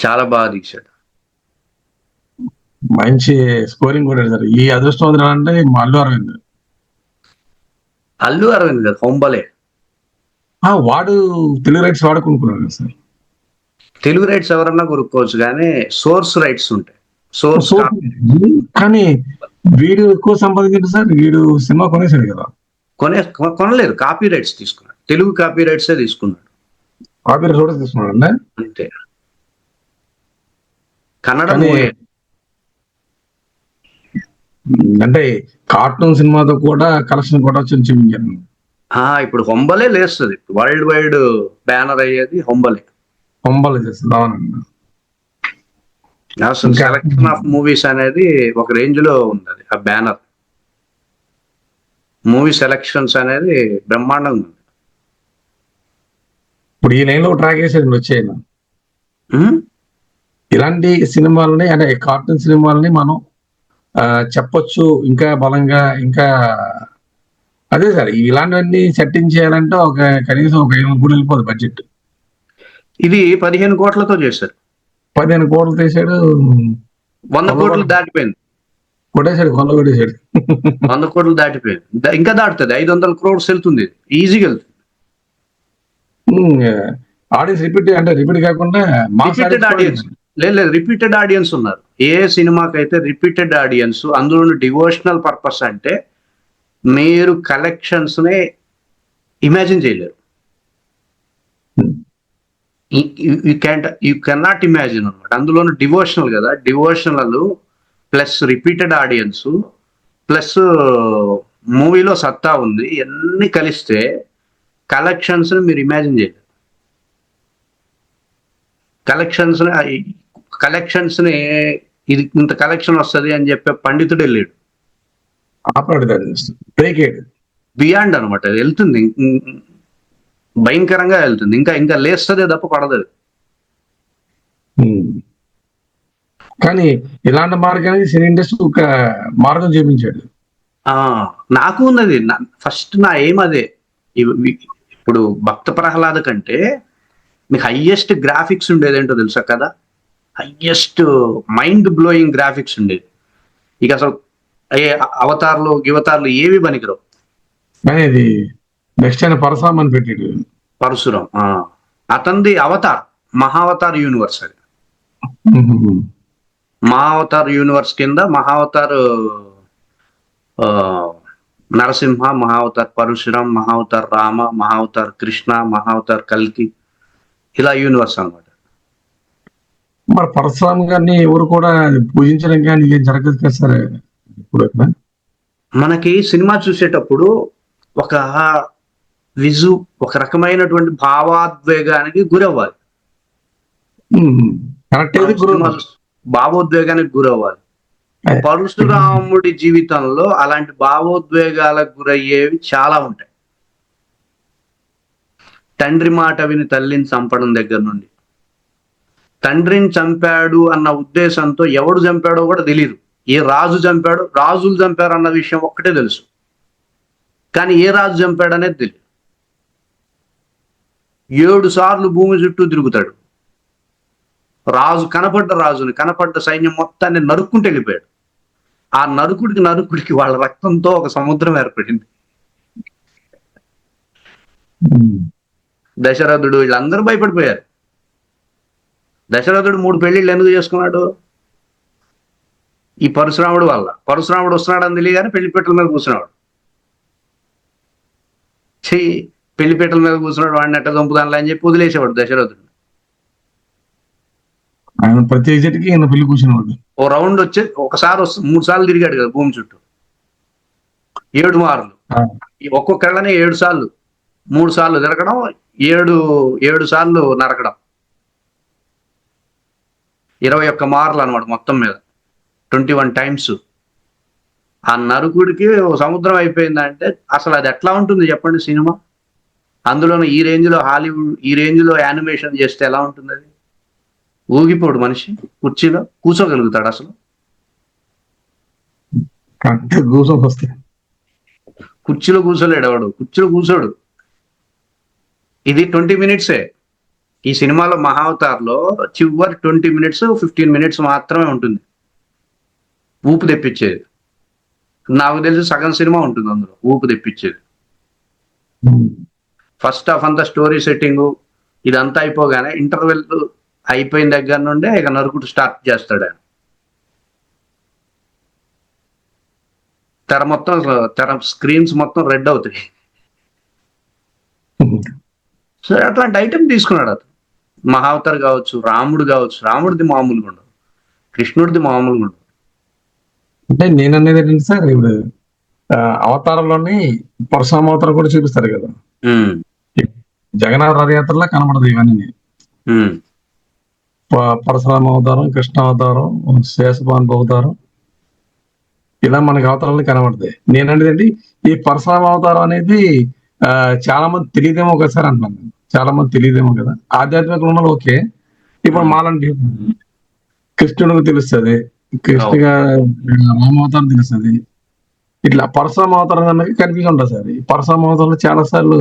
చాలా బాగా తీశాడు మంచి స్కోరింగ్ కూడా సార్ ఈ అదృష్టవంతుడు అంటే అల్లు అరవింద్. అల్లు అరవింద్ కదా హొంబలే ఆ, వాడు తెలుగు రైట్స్ వాడుకుంటున్నాడు కదా సార్. తెలుగు రైట్స్ ఎవరన్నా కొనుక్కోవచ్చు కానీ సోర్స్ రైట్స్ ఉంటాయి. సోర్స్ కానీ వీడు ఎక్కువ సంపాదించాడు సార్ వీడు సినిమా కొనేసాడు కదా. కొనే కొనలేదు కాపీ రైట్స్ తీసుకున్నాడు. తెలుగు కాపీ రైట్సే తీసుకున్నాడు. కాపీ రైట్స్ కూడా తీసుకున్నాడు అంటే అంతే. కన్నడ. అంటే కార్టూన్ సినిమాతో కూడా కలెక్షన్ కూడా వచ్చి చూపించాను ఆ, ఇప్పుడు హొంబలే లేస్తుంది. వరల్డ్ వైడ్ బ్యానర్ అయ్యేది హొంబలే. పొంబలు చేస్తుంది అవునండి అసలు సెలక్షన్ ఆఫ్ మూవీస్ అనేది ఒక రేంజ్లో ఉంది ఆ బ్యానర్ మూవీ సెలక్షన్స్ అనేది బ్రహ్మాండంగా ఉంది ఇప్పుడు ఈ లైన్లో ట్రాక్ వేసాడు వచ్చేయను? ఇలాంటి సినిమాలని అంటే కార్టూన్ సినిమాలని మనం చెప్పొచ్చు ఇంకా బలంగా ఇంకా అదే సార్ ఇలాంటివన్నీ సెట్టింగ్ చేయాలంటే ఒక కనీసం ఒక ఐదు కూడా వెళ్ళిపోదు బడ్జెట్. ఇది పదిహేను కోట్లతో చేశారు. పదిహేను కోట్లు తీసాడు. వంద కోట్లు దాటిపోయింది. కొట్టేశాడు కొల్ల కొట్టేశాడు. వంద కోట్లు దాటిపోయింది. ఇంకా దాటుతుంది. ఐదు వందల క్రోడ్స్ వెళ్తుంది. ఈజీగా వెళ్తుంది. ఆడియన్స్ రిపీట్ అంటే రిపీట్ కాకుండా ఆడియన్స్ లేదు లేదు రిపీటెడ్ ఆడియన్స్ ఉన్నారు. ఏ సినిమాకి అయితే రిపీటెడ్ ఆడియన్స్ అందులో డివోషనల్ పర్పస్ అంటే మీరు కలెక్షన్స్ నే ఇమాజిన్ చేయలేరు you can't you cannot imagine అనమాట అందులోనూ డివోషనల్ కదా devotional plus repeated audience plus మూవీలో సత్తా ఉంది. ఇవన్నీ కలిస్తే కలెక్షన్స్ మీరు ఇమాజిన్ చేయలేరు. కలెక్షన్స్ కలెక్షన్స్ని ఇది ఇంత కలెక్షన్ వస్తది అని చెప్పే పండితుడు వెళ్ళాడు. బియాండ్ అనమాట అది వెళ్తుంది. భయంకరంగా వెళ్తుంది. ఇంకా ఇంకా లేస్తదే తప్ప పడదు. కానీ ఇలాంటి మార్గానికి సినీ ఇండస్ట్రీ ఒక మార్గం చూపించాడు. ఆ నాకు ఉన్నది. ఫస్ట్ నా ఏం అదే. ఇప్పుడు భక్త ప్రహ్లాద కంటే మీకు హయ్యెస్ట్ గ్రాఫిక్స్ ఉండేది ఏంటో తెలుసా కదా? హయ్యెస్ట్ మైండ్ బ్లోయింగ్ గ్రాఫిక్స్ ఉండేది ఇక అసలు అవతార్లు గివతార్లు ఏవి పనికిరావు. కానీ ఇది నెక్స్ట్ ఆయన పరశురామ్ అని పెట్టాడు. పరశురం ఆ. అతనిది అవతార్ మహావతార్ యూనివర్స్ అది. మహావతార్ యూనివర్స్ కింద మహావతార్ నరసింహ మహావతార్ పరశురాం మహావతార్ రామ మహావతార్ కృష్ణ మహావతార్ కల్కి ఇలా యూనివర్స్ అన్నమాట. మరి పరశురామ్ గారిని ఎవరు కూడా పూజించడం కానీ ఏం జరగదు కదా సార్? ఇప్పుడు మనకి సినిమా చూసేటప్పుడు ఒక విజు ఒక రకమైనటువంటి భావాద్వేగానికి గురవ్వాలి. భావోద్వేగానికి గురవ్వాలి. పరశురాముడి జీవితంలో అలాంటి భావోద్వేగాలకు గురయ్యేవి చాలా ఉంటాయి. తండ్రి మాట విని తల్లిని చంపడం దగ్గర నుండి తండ్రిని చంపాడు అన్న ఉద్దేశంతో ఎవడు చంపాడో కూడా తెలియదు ఏ రాజు చంపాడు రాజులు చంపారు అన్న విషయం ఒక్కటే తెలుసు. కానీ ఏ రాజు చంపాడు అనేది తెలియదు ఏడు సార్లు భూమి చుట్టూ తిరుగుతాడు. రాజు కనపడ్డ రాజుని కనపడ్డ సైన్యం మొత్తాన్ని నరుక్కుంటూ వెళ్ళిపోయాడు. ఆ నరుకుడికి నరుకుడికి వాళ్ళ రక్తంతో ఒక సముద్రం ఏర్పడింది. దశరథుడు వీళ్ళందరూ భయపడిపోయారు. దశరథుడు మూడు పెళ్ళిళ్ళు ఎందుకు చేసుకున్నాడు? ఈ పరశురాముడు వల్ల. పరశురాముడు వస్తున్నాడని తెలియగానే పెళ్ళిపీటల మీద కూర్చున్నాడు. చెయ్యి పెళ్ళిపీటల మీద కూర్చున్నాడు. వాడిని ఎట్ట చంపుదానిలే అని చెప్పి వదిలేసేవాడు దశరథుడు. ఆయన ప్రతి ఎగ్జిట్కి పెళ్ళి కూర్చునేవాడు. ఓ రౌండ్ వచ్చి ఒకసారి వస్తు మూడు సార్లు తిరిగాడు కదా భూమి చుట్టూ. ఏడు మార్లు. ఒక్కొక్కళ్ళనే ఏడు సార్లు. మూడు సార్లు తిరగడం ఏడు ఏడు సార్లు నరకడం. ఇరవై ఒక్క మార్లు అనమాట మొత్తం మీద. Twenty one times. ఆ నరుకుడికి సముద్రం అయిపోయిందంటే అసలు అది ఎట్లా ఉంటుంది చెప్పండి సినిమా? అందులోనే ఈ రేంజ్లో హాలీవుడ్ ఈ రేంజ్లో యానిమేషన్ చేస్తే ఎలా ఉంటుంది అది? ఊగిపోడు మనిషి కుర్చీలో కూర్చోగలుగుతాడు అసలు. కుర్చీలో కూర్చోలేడు ఎవడు? కుర్చీలో కూర్చోడు. ఇది ట్వంటీ మినిట్సే. ఈ సినిమాలో మహావతార్లో చివరి ట్వంటీ మినిట్స్ ఫిఫ్టీన్ మినిట్స్ మాత్రమే ఉంటుంది ఊపు తెప్పించేది నాకు తెలిసి సగం సినిమా ఉంటుంది అందులో ఊపు తెప్పించేది. ఫస్ట్ హాఫ్ అంతా స్టోరీ సెట్టింగ్ ఇదంతా అయిపోగానే ఇంటర్వెల్ అయిపోయిన దగ్గర నుండే ఇక నరుకుడు స్టార్ట్ చేస్తాడు ఆయన తెర మొత్తం తెర స్క్రీన్స్ మొత్తం రెడ్ అవుతాయి. సో అట్లాంటి ఐటెం తీసుకున్నాడు అతను మహావతార్ కావచ్చు రాముడు కావచ్చు రాముడిది మామూలుగా ఉండదు. కృష్ణుడిది మామూలుగా ఉండదు. అంటే నేను అనేది ఏంటంటే సార్ ఇప్పుడు అవతారంలోని పరశురామ అవతారం కూడా చూపిస్తారు కదా. జగన్నాథ రథయాత్రలో కనబడదు ఇవన్నీ. పరశురామ అవతారం కృష్ణ అవతారం శేషపాన్ అవతారం ఇలా మనకి అవతారాలు కనబడతాయి. నేనంటే ఈ పరశురామ అవతారం అనేది ఆ, చాలా మంది తెలియదేమో ఒకసారి అంటున్నాను. నేను. చాలా మంది తెలియదేమో కదా. ఆధ్యాత్మిక ఉన్నది ఓకే. ఇప్పుడు మాలంటి కృష్ణుడికి తెలుస్తుంది. కృష్ణగా రామావతారం తెలుస్తుంది. ఇట్లా పరశురామ అవతారం అన్నది కన్ఫ్యూజ్ ఉంటుంది సార్. ఈ పరశురామ అవతారంలో చాలా సార్లు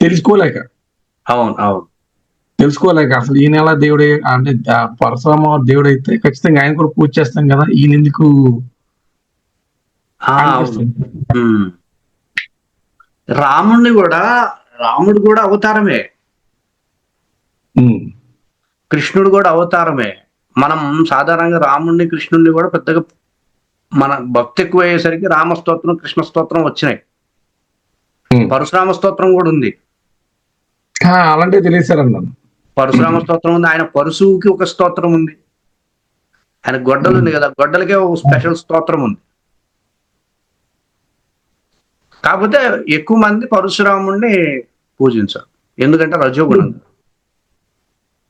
తెలుసుకోలేక. అవును అవును. తెలుసుకోలేక అసలు ఈయన ఎలా దేవుడే అంటే పరశురామ దేవుడు అయితే ఖచ్చితంగా ఆయన కూడా పూజ చేస్తాం కదా. ఈయన ఎందుకు. రాముడిని కూడా రాముడు కూడా అవతారమే. కృష్ణుడు కూడా అవతారమే. మనం సాధారణంగా రాముడిని కృష్ణుడిని కూడా పెద్దగా మన భక్తి ఎక్కువ అయ్యేసరికి రామ స్తోత్రం కృష్ణ స్తోత్రం వచ్చినాయి. పరశురామ స్తోత్రం కూడా ఉంది. అలాంటివి తెలియదు సార్ అన్నాను పరశురామ స్తోత్రం ఉంది. ఆయన పరశువుకి ఒక స్తోత్రం ఉంది. ఆయన గొడ్డలు ఉంది కదా గొడ్డలకే ఒక స్పెషల్ స్తోత్రం ఉంది. కాకపోతే ఎక్కువ మంది పరశురాముడిని పూజించారు ఎందుకంటే రజోగుణం.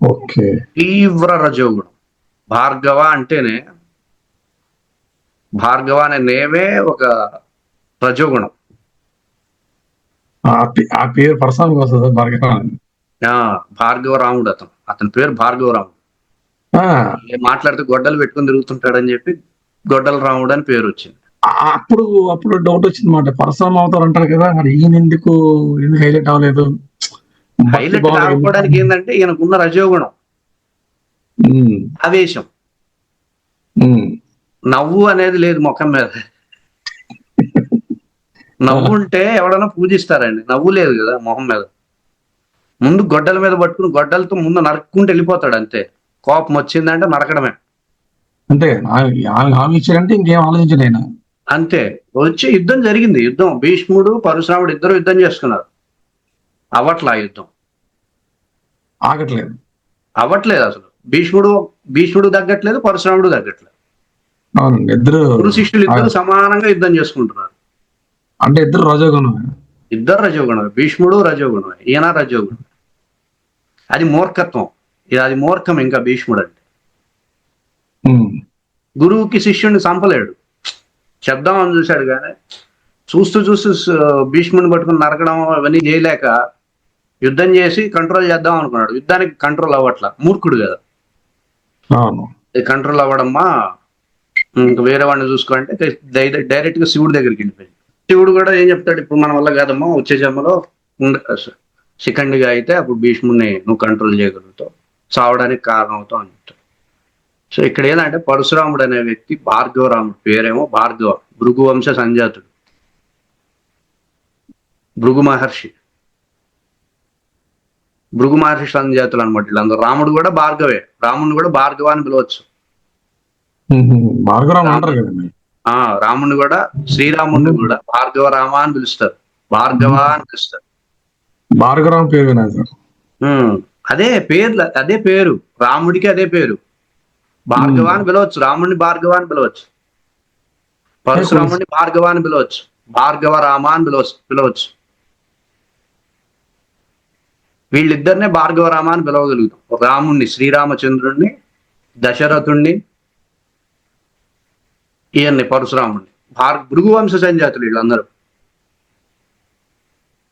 ఓకే. తీవ్ర రజోగుణం. భార్గవ అంటేనే భార్గవ అనే నేమే ఒక రజోగుణం. ఆ పేరు వస్తుంది భార్గవ భార్గవ రాముడు అతను. అతని పేరు భార్గవ రాముడు. మాట్లాడితే గొడ్డలు పెట్టుకుని తిరుగుతుంటాడని చెప్పి గొడ్డల రాముడు అని పేరు వచ్చింది. అప్పుడు అప్పుడు డౌట్ వచ్చింది మాట పరశురామ అవతారం అంటారు కదా మరి ఈయన ఎందుకు ఎందుకు హైలైట్ అవ్వలేదు? హైలైట్ భావం కాకపోవడానికి ఏంటంటే ఈయనకున్న రజోగుణం. ఆవేశం. నవ్వు అనేది లేదు ముఖం మీద. నవ్వు ఉంటే ఎవడన్నా పూజిస్తారండి. నవ్వు లేదు కదా మొహం మీద. ముందు గొడ్డల మీద పట్టుకుని గొడ్డలతో ముందు నరుక్కుంటూ వెళ్ళిపోతాడు అంతే. కోపం వచ్చిందంటే నరకడమే. అంతే హామీ ఇచ్చారంటే ఇంకేం ఆలోచించడు ఆయన అంతే. వచ్చి యుద్ధం జరిగింది. యుద్ధం. భీష్ముడు పరశురాముడు ఇద్దరు యుద్ధం చేసుకున్నారు. అవట్లా యుద్ధం? ఆగట్లేదు. అవ్వట్లేదు అసలు. భీష్ముడు భీష్ముడు తగ్గట్లేదు పరశురాముడు తగ్గట్లేదు. ఇద్దరు గురు శిష్యులు ఇద్దరు సమానంగా యుద్ధం చేసుకుంటున్నారు. అంటే ఇద్దరు రజోగుణం ఇద్దరు రజోగుణం భీష్ముడు రజోగుణం ఈయన రజోగుణం అది మూర్ఖత్వం. ఇది అది మూర్ఖం ఇంకా భీష్ముడు అంటే. గురువుకి శిష్యుడిని చంపలేడు. చెప్దామని చూశాడు కానీ చూస్తూ చూస్తూ భీష్ముడిని పట్టుకుని నరకడం అవన్నీ చేయలేక యుద్ధం చేసి కంట్రోల్ చేద్దాం అనుకున్నాడు. యుద్ధానికి కంట్రోల్ అవ్వట్ల. మూర్ఖుడు కదా. కంట్రోల్ అవ్వడమ్మా? ఇంక వేరే వాడిని చూసుకోంటే డైరెక్ట్గా శివుడి దగ్గరికి వెళ్ళిపోయింది శివుడు కూడా ఏం చెప్తాడు? ఇప్పుడు మన వల్ల కాదమ్మా వచ్చే జన్మలో శిఖండిగా అయితే అప్పుడు భీష్ముడిని నువ్వు కంట్రోల్ చేయగలుగుతావు. చావడానికి కారణం అవుతావు అని. సో ఇక్కడ ఏంటంటే పరశురాముడు అనే వ్యక్తి భార్గవరాముడు పేరేమో భార్గవ భృగు వంశ సంజాతుడు. భృగు మహర్షి. భృగు మహర్షి సంజాతులు అనమాట వీళ్ళందరూ. రాముడు కూడా భార్గవే. రాముడిని కూడా భార్గవ అని పిలవచ్చు. ఆ రాముడిని కూడా శ్రీరాముడిని కూడా భార్గవ రామ అని పిలుస్తారు. భార్గవ అని పిలుస్తారు. భార్గవరావు పేరు అదే పేర్లు అదే పేరు. రాముడికి అదే పేరు. భార్గవ అని పిలవచ్చు రాముడిని భార్గవ అని పిలవచ్చు. పరశురాముడిని భార్గవ అని పిలవచ్చు భార్గవ రామ అని పిలవచ్చు పిలవచ్చు. వీళ్ళిద్దరినే భార్గవ రామ అని పిలవగలుగుతాం రాముణ్ణి శ్రీరామచంద్రుణ్ణి దశరథుణ్ణి ఈయన్ని పరశురాముణ్ణి. భార్ భృగువంశ సంజాతులు వీళ్ళందరూ.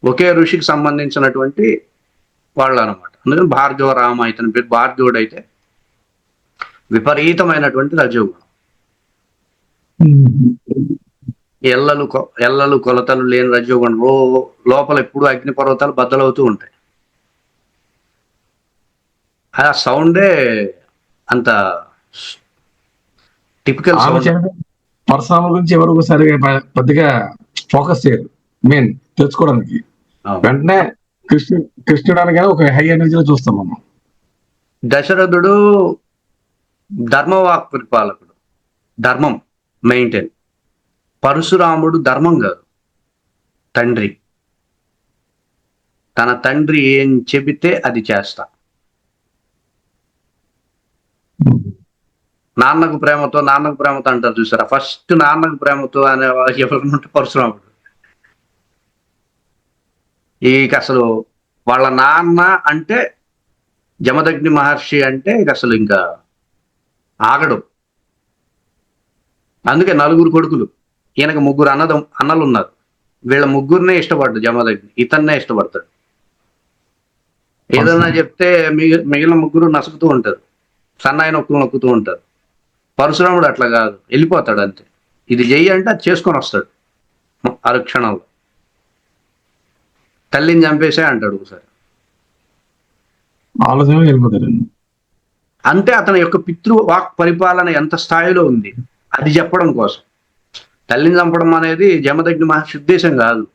ఒకే ఋషికి సంబంధించినటువంటి వాళ్ళు అనమాట అందుకని భార్గవ రామ ఇతని పేరు భార్గవుడు అయితే విపరీతమైనటువంటి రజోగుణం. ఎల్లలు ఎల్లలు కొలతలు లేని రజోగుణం. రో లోపల ఎప్పుడు అగ్ని పర్వతాలు బద్దలవుతూ ఉంటాయి. ఆ సౌండే అంత టిపికల్ పరశురాముల గురించి ఎవరు సరిగా పెద్దగా ఫోకస్ చేయరు. మెయిన్ తెలుసుకోవడానికి. వెంటనే కృష్ణు కృష్ణుడు అనగానే ఒక హై ఎనర్జీలో చూస్తాం మనం. దశరథుడు ధర్మవాక్ పరిపాలకుడు ధర్మం మెయింటైన్. పరశురాముడు ధర్మం కాదు తండ్రి. తన తండ్రి ఏం చెబితే అది చేస్తా. నాన్నకు ప్రేమతో నాన్నకు ప్రేమతో అంటారు చూసారా? ఫస్ట్ నాన్నకు ప్రేమతో అనే వాళ్ళు పరశురాముడు. ఇక అసలు వాళ్ళ నాన్న అంటే జమదగ్ని మహర్షి అంటే ఇక అసలు ఇంకా ఆగడు. అందుకే నలుగురు కొడుకులు ఈయనకు ముగ్గురు అన్నద అన్నలు ఉన్నారు వీళ్ళ ముగ్గురినే ఇష్టపడ్డు జమదగ్ని. ఇతన్నే ఇష్టపడతాడు. ఏదన్నా చెప్తే మిగిలిన ముగ్గురు నసుకుతూ ఉంటారు. సన్నాయి నొక్కులు నొక్కుతూ ఉంటారు. పరశురాముడు అట్లా కాదు. వెళ్ళిపోతాడు అంతే. ఇది చెయ్యి అంటే అది చేసుకొని వస్తాడు. అరక్షణంలో తల్లిని చంపేసే అంటాడు ఒకసారి. ఆలోచన అంటే అతని యొక్క పితృ వాక్ పరిపాలన ఎంత స్థాయిలో ఉంది? అది చెప్పడం కోసం. తల్లిని చంపడం అనేది జమదగ్ని మహర్షి ఉద్దేశం కాదు.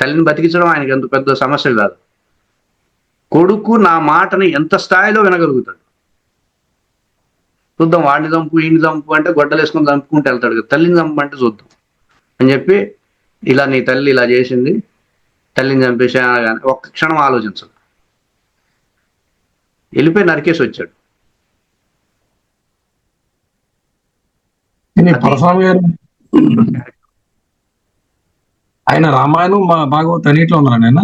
తల్లిని బతికించడం ఆయనకి ఎంత పెద్ద సమస్య కాదు. కొడుకు నా మాటని ఎంత స్థాయిలో వినగలుగుతాడు? చూద్దాం వాడిని చంపు ఈయన చంపు అంటే గొడ్డలు వేసుకొని చంపుకుంటూ వెళ్తాడు కదా. తల్లిని చంపమంటే చూద్దాం. అని చెప్పి ఇలా నీ తల్లి ఇలా చేసింది. తల్లిని చంపేసా కానీ ఒక్క క్షణం ఆలోచించదు. వెళ్ళిపోయి నరికేసి వచ్చాడు కానీ అది- పరశురామ గారు? ఆయన రామాయణం మా భాగవత్ అన్నిట్లో ఉన్నారండి ఆయన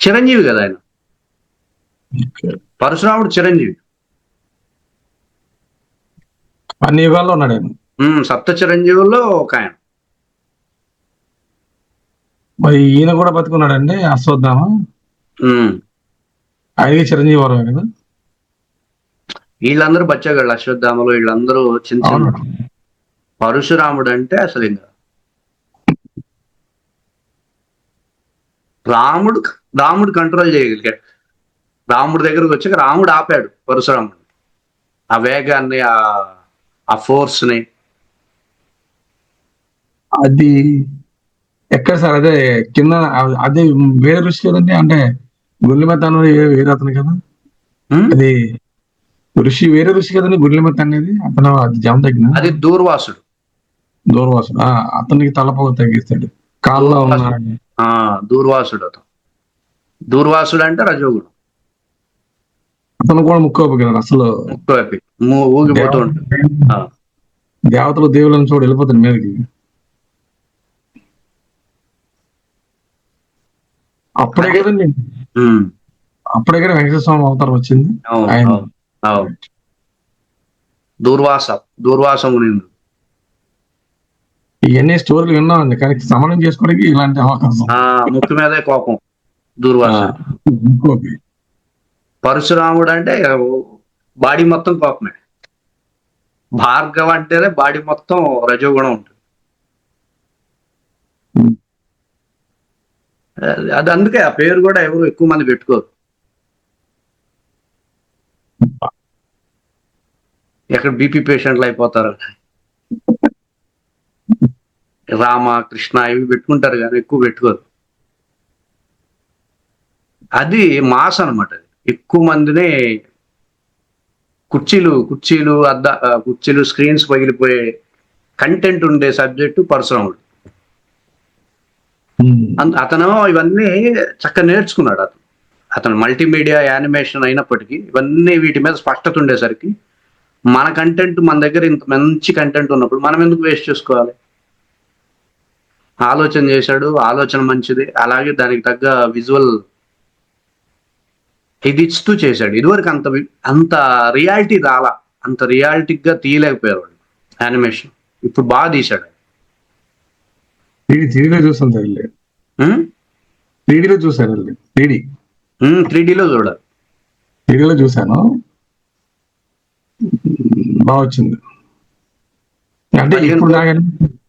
చిరంజీవి కదా ఆయన. పరశురాముడు చిరంజీవి. అన్ని యుగాల్లో ఉన్నాడు ఆయన. సప్త చిరంజీవుల్లో ఒక ఆయన. మరి ఈయన కూడా బతుకున్నాడండి అశ్వత్థామ? ఉమ్, ఆయనకి చిరంజీవి వరం కదా? వీళ్ళందరూ బచ్చగాళ్ళు అశ్వత్థామలు వీళ్ళందరూ చిన్న పరశురాముడు అంటే అసలు ఇంకా రాముడు రాముడు కంట్రోల్ చేయగలిగాడు. రాముడి దగ్గరకు వచ్చాక రాముడు ఆపాడు పరశురాముడు ఆ వేగాన్ని ఆ ఆ ఫోర్స్ని. అది ఎక్కడ సార్? అదే కింద అది వేరే ఋషి కదండి అంటే గుండెమెత్త అన్నది వే- వేరే అతను కదా? అది ఋషి వేరే ఋషి కదండి గుండెమెత్త అనేది? అతను అది జమ తగ్గిన అది దూర్వాసుడు. దూర్వాసుడు అతనికి తలపోగ తగ్గిస్తాడు. కాల్లో ఉన్న దూర్వాసుడు అతను. దూర్వాసుడు అంటే రజోగుడు. అతను కూడా ముక్కోపు కదా అసలు ఊగిపోతూ ఉంటుంది ఆ. దేవతలు దేవులను చూడు వెళ్ళిపోతాడు మీదకి. అప్పుడే కదండి. అప్పుడే కదా వెంకటేశ్వర స్వామి అవతారం వచ్చింది. దూర్వాస దూర్వాస ఇవన్నీ స్టోరీలు విన్నామండి కానీ సమన్వయం చేసుకోవడానికి ఇలాంటి అవకాశం. ముక్కు మీదే కోపం దూర్వాస పరశురాముడు అంటే బాడీ మొత్తం కోపమే. భార్గవ అంటేనే బాడీ మొత్తం రజోగుణం ఉంటుంది. అది అందుకే ఆ పేరు కూడా ఎవరు ఎక్కువ మంది పెట్టుకోరు. ఎక్కడ బీపీ పేషెంట్లు అయిపోతారు. రామ కృష్ణ ఇవి పెట్టుకుంటారు కానీ ఎక్కువ పెట్టుకోరు. అది మాస్ అనమాట ఎక్కువ మందిని కుర్చీలు కుర్చీలు అద్ద కుర్చీలు స్క్రీన్స్ పగిలిపోయే కంటెంట్ ఉండే సబ్జెక్టు పరశురాముడు. అన్- అతను ఇవన్నీ చక్కగా నేర్చుకున్నాడు అతను. అతను మల్టీమీడియా యానిమేషన్ అయినప్పటికీ ఇవన్నీ వీటి మీద స్పష్టత ఉండేసరికి మన కంటెంట్ మన దగ్గర ఇంత మంచి కంటెంట్ ఉన్నప్పుడు మనం ఎందుకు వేస్ట్ చేసుకోవాలి? ఆలోచన చేశాడు ఆలోచన మంచిది. అలాగే దానికి తగ్గ విజువల్ ఇది ఇస్తూ చేశాడు. ఇదివరకు అంత అంత రియాలిటీ రాలా. అంత రియాలిటీగా తీయలేకపోయారు యానిమేషన్ ఇప్పుడు బాగా తీశాడు. త్రీడీ త్రీడీలో చూసాను సార్ త్రీడీలో త్రీడీ త్రీ డీలో చూడాలి. త్రీడీలో చూసాను. బాగా వచ్చింది. అంటే ఇప్పుడు నాకు.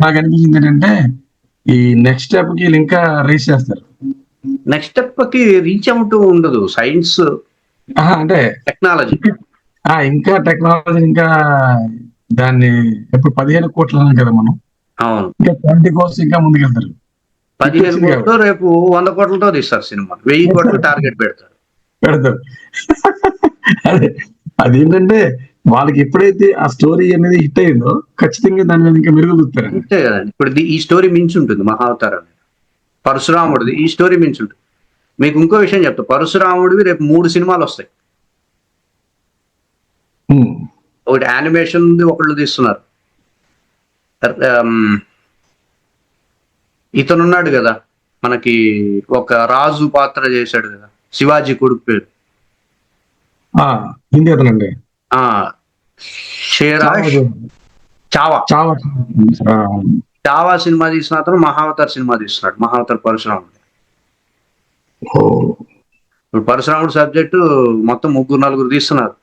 నాకు అనిపించింది ఏంటంటే ఈ నెక్స్ట్ స్టెప్కి ఇంకా రేస్ చేస్తారు. నెక్స్ట్ స్టెప్కి రీచ్ అవుతూ ఉండదు. సైన్స్ అంటే టెక్నాలజీ ఇంకా టెక్నాలజీ ఇంకా దాన్ని ఇప్పుడు పదిహేను కోట్లు అన్నాం కదా మనం. అవును. ఇంకా ట్వంటీ కోర్స్ ఇంకా ముందుకెళ్తారు. పదిహేను కోట్లు రేపు వంద కోట్లతో తీస్తారు సినిమా. వెయ్యి కోట్లు టార్గెట్ పెడతారు. పెడతారు. అదే అదేంటంటే వాళ్ళకి ఎప్పుడైతే ఆ స్టోరీ అనేది హిట్ అయిందో ఖచ్చితంగా దాని మీద ఇంకా మెరుగు చూస్తారు అంతే కదండి ఇప్పుడు ఈ స్టోరీ మించి ఉంటుంది మహావతారం. పరశురాముడిది. ఈ స్టోరీ మించి ఉంటుంది మీకు ఇంకో విషయం చెప్తా. పరశురాముడివి రేపు మూడు సినిమాలు వస్తాయి. ఒకటి యానిమేషన్ ఒకళ్ళు తీస్తున్నారు. ఆమ్, ఇతను ఉన్నాడు కదా. మనకి ఒక రాజు పాత్ర చేశాడు కదా. శివాజీ కొడుకు పేరు. ఆ, హిందీ అతనండి. ఆ షేరా చావా. సినిమా తీసిన అతను మహావతార్ సినిమా తీస్తున్నాడు మహావతార్ పరశురాముడు. ఓ, ఇప్పుడు పరశురాముడు సబ్జెక్టు మొత్తం ముగ్గురు నలుగురు తీస్తున్నారు.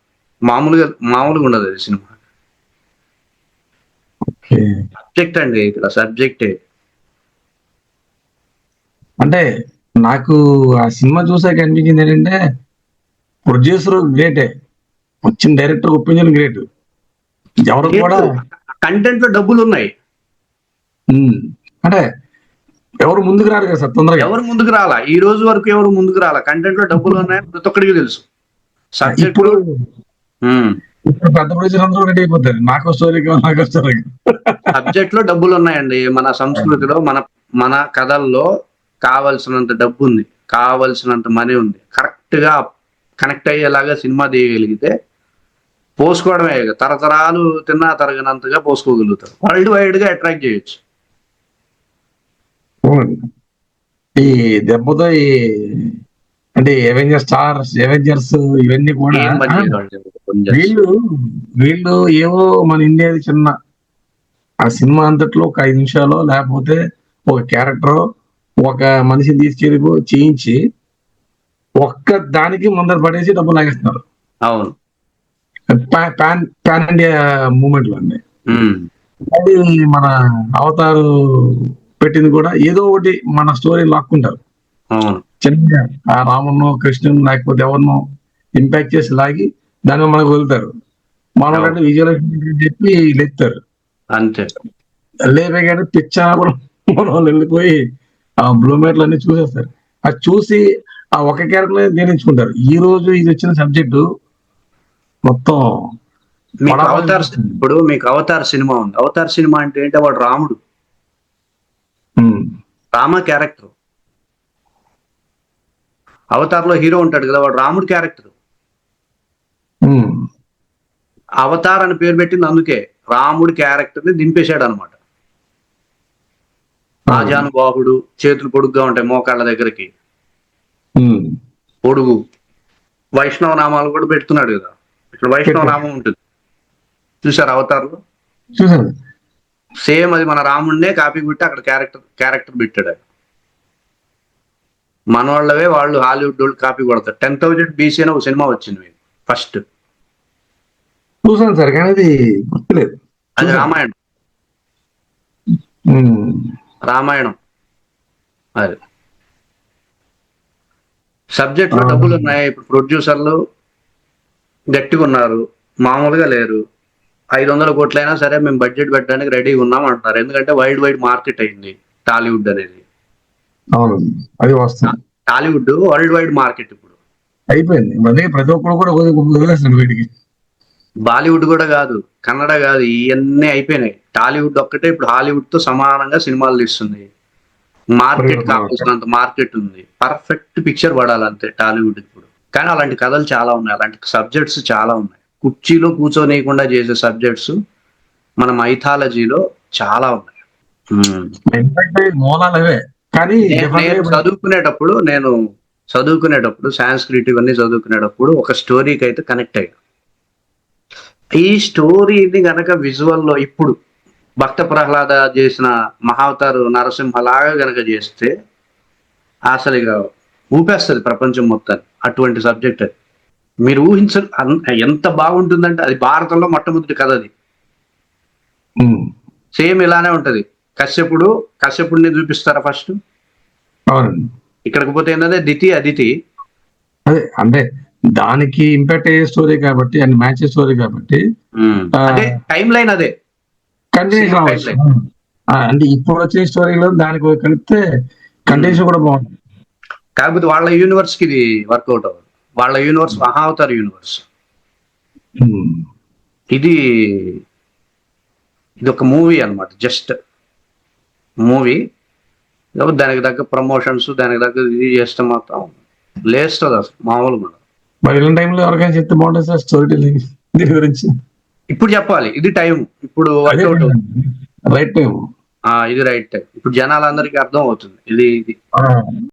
మామూలుగా మామూలుగా ఉండదు అది సినిమా. ఓకే. సబ్జెక్ట్ అండి ఇక్కడ సబ్జెక్టే. అంటే నాకు ఆ సినిమా చూసాక అనిపించింది ఏంటంటే ప్రొడ్యూసర్ గ్రేటే. వచ్చిన డైరెక్టర్ ఒపీనియన్ గ్రేట్. ఎవరు కూడా కంటెంట్లో డబ్బులు ఉన్నాయి. అంటే ఎవరు ముందుకు రారు కదా సార్ తొందరగా? ఎవరు ముందుకు రాలా? ఈ రోజు వరకు ఎవరు ముందుకు రాలా? కంటెంట్లో డబ్బులు ఉన్నాయని ప్రతి ఒక్కడికి తెలుసు. ఇప్పుడు ఇప్పుడు పెద్ద ప్రొడ్యూసర్ అందరూ రెడీ అయిపోతారు. నాకు స్టోరీ నాకు స్టోరీ సబ్జెక్ట్లో డబ్బులు ఉన్నాయండి. మన సంస్కృతిలో మన మన కథల్లో కావలసినంత డబ్బు ఉంది కావలసినంత మనీ ఉంది. కరెక్ట్గా కనెక్ట్ అయ్యేలాగా సినిమా తీయగలిగితే పోసుకోవడమే. తరతరాలు తిన్నా తరగనంతగా పోసుకోగలుగుతారు. వరల్డ్ వైడ్గా అట్రాక్ట్ చేయొచ్చు. ఈ దెబ్బతో ఈ అంటే ఎవెంజర్ స్టార్స్ ఎవెంజర్స్ ఇవన్నీ కూడా వాళ్ళు. వీళ్ళు ఏవో మన ఇండియాది చిన్న ఆ సినిమా అంతట్లో ఒక ఐదు నిమిషాలు లేకపోతే ఒక క్యారెక్టర్ ఒక మనిషిని తీసుకెళ్ళి చేయించి ఒక్క దానికి ముందర పడేసి డబ్బులు లాగేస్తున్నారు. అవును. పాన్ పాన్ ఇండియా మూమెంట్లో అండి. ఉమ్. అది మన అవతారు పెట్టింది కూడా ఏదో ఒకటి మన స్టోరీ లాక్కుంటారు. చిన్నగా ఆ రామును కృష్ణుని లేకపోతే ఎవరినో ఇంపాక్ట్ చేసి లాగి దాని మనకు వదులుతారు. మనం అంటే విజువలైజేషన్ చెప్పి లేపుతారు. అంతే. లేపగానే పిచ్చా కూడా మన వాళ్ళు వెళ్ళిపోయి ఆ బ్లూమేట్లు అన్ని చూసేస్తారు. అది చూసి ఆ ఒక క్యారెక్టర్ దేనించుకుంటారు ఈ రోజు ఇది వచ్చిన సబ్జెక్టు మొత్తం మీకు అవతార్. ఇప్పుడు మీకు అవతార్ సినిమా ఉంది. అవతార్ సినిమా అంటే ఏంటో? వాడు రాముడు. రామ క్యారెక్టర్. అవతార్లో హీరో ఉంటాడు కదా వాడు రాముడు క్యారెక్టర్. అవతార్ అని పేరు పెట్టింది అందుకే. రాముడి క్యారెక్టర్ని దింపేశాడు అనమాట రాజానుబాహుడు చేతులు పొడుగ్గా ఉంటాయి మోకాళ్ళ దగ్గరికి. పొడుగు. వైష్ణవ నామాలు కూడా పెడుతున్నాడు కదా. ఇక్కడ వైష్ణవ నామం ఉంటుంది. చూసారు అవతార్లో? చూసాను సేమ్ అది మన రాముడినే కాపీ పెట్టి అక్కడ క్యారెక్టర్ క్యారెక్టర్ పెట్టాడు. మన వాళ్ళవే వాళ్ళు హాలీవుడ్ వాళ్ళు కాపీ కొడతారు. టెన్ థౌజండ్ బీసీ అని ఒక సినిమా వచ్చింది ఫస్ట్. చూసాను సార్ కానీ అది గుర్తులేదు. అది రామాయణం. రామాయణం. అది. సబ్జెక్ట్లో. డబ్బులు ఉన్నాయి ఇప్పుడు ప్రొడ్యూసర్లు గట్టిగా ఉన్నారు మామూలుగా లేరు. ఐదు వందల కోట్లైనా సరే మేము బడ్జెట్ పెట్టడానికి రెడీగా ఉన్నాం అంటున్నారు. ఎందుకంటే వైడ్ వైడ్ మార్కెట్ అయింది టాలీవుడ్ అనేది. అది టాలీవుడ్ వరల్డ్ వైడ్ మార్కెట్ ఇప్పుడు. అయిపోయింది. అదే ప్రతి ఒక్కరు కూడా వీటికి బాలీవుడ్ కూడా కాదు కన్నడ కాదు ఇవన్నీ అయిపోయినాయి. టాలీవుడ్ ఒక్కటే ఇప్పుడు హాలీవుడ్తో సమానంగా సినిమాలు తీస్తుంది. మార్కెట్. కావాల్సినంత మార్కెట్ ఉంది. పర్ఫెక్ట్ పిక్చర్ పడాలంతే టాలీవుడ్ ఇప్పుడు. కానీ అలాంటి కథలు చాలా ఉన్నాయి. అలాంటి సబ్జెక్ట్స్ చాలా ఉన్నాయి. కుర్చీలో కూర్చోనీయకుండా చేసే సబ్జెక్ట్స్ మన మైథాలజీలో చాలా ఉన్నాయి. కానీ నేను- చదువుకునేటప్పుడు నేను చదువుకునేటప్పుడు సాంస్క్రిట్ ఇవన్నీ చదువుకునేటప్పుడు ఒక స్టోరీకి అయితే కనెక్ట్ అయ్యా ఈ స్టోరీని గనక విజువల్లో ఇప్పుడు భక్త ప్రహ్లాద చేసిన మహావతారు నరసింహలాగా గనక చేస్తే అసలు ఊపేస్తుంది ప్రపంచం మొత్తాన్ని. అటువంటి సబ్జెక్ట్ అది. మీరు ఊహించ అన్- ఎంత బాగుంటుందంటే అది భారతంలో మొట్టమొదటి కథ అది. సేమ్ ఇలానే ఉంటది. కశ్యపుడు కశ్యపుడిని చూపిస్తారా ఫస్ట్? ఇక్కడికి పోతే ఏంటంటే దితి అదితి అదే అంటే దానికి ఇంపాక్ట్ అయ్యే స్టోరీ కాబట్టి అండ్ మ్యాచ్ స్టోరీ కాబట్టి. అదే టైం లైన్ అదే. ఆ, అంటే ఇప్పుడు వచ్చిన స్టోరీలో దానికి కలిపితే కంటిన్యూషన్ కూడా బాగుంటుంది. కాకపోతే వాళ్ళ యూనివర్స్కి ఇది వర్కౌట్ అవ్వదు. వాళ్ళ యూనివర్స్ మహావతార్ యూనివర్స్ ఉమ్. ఇది ఇది ఒక మూవీ అన్నమాట జస్ట్ మూవీ దానికి తగ్గ ప్రమోషన్స్ దానికి తగ్గ ఇది చేస్తే మాత్రం లేస్తుంది అసలు మామూలు మనం మరి ఇలాంటి టైంలో ఎవరికైనా చెప్తే బాగుంటుంది సార్ స్టోరీ టెల్లింగ్ దీని గురించి. ఇప్పుడు చెప్పాలి ఇది టైం ఇప్పుడు వర్కౌట్ రైట్ టైం ఇది రైట్ టైం ఇప్పుడు జనాలందరికీ అర్థం అవుతుంది ఇది ఇది.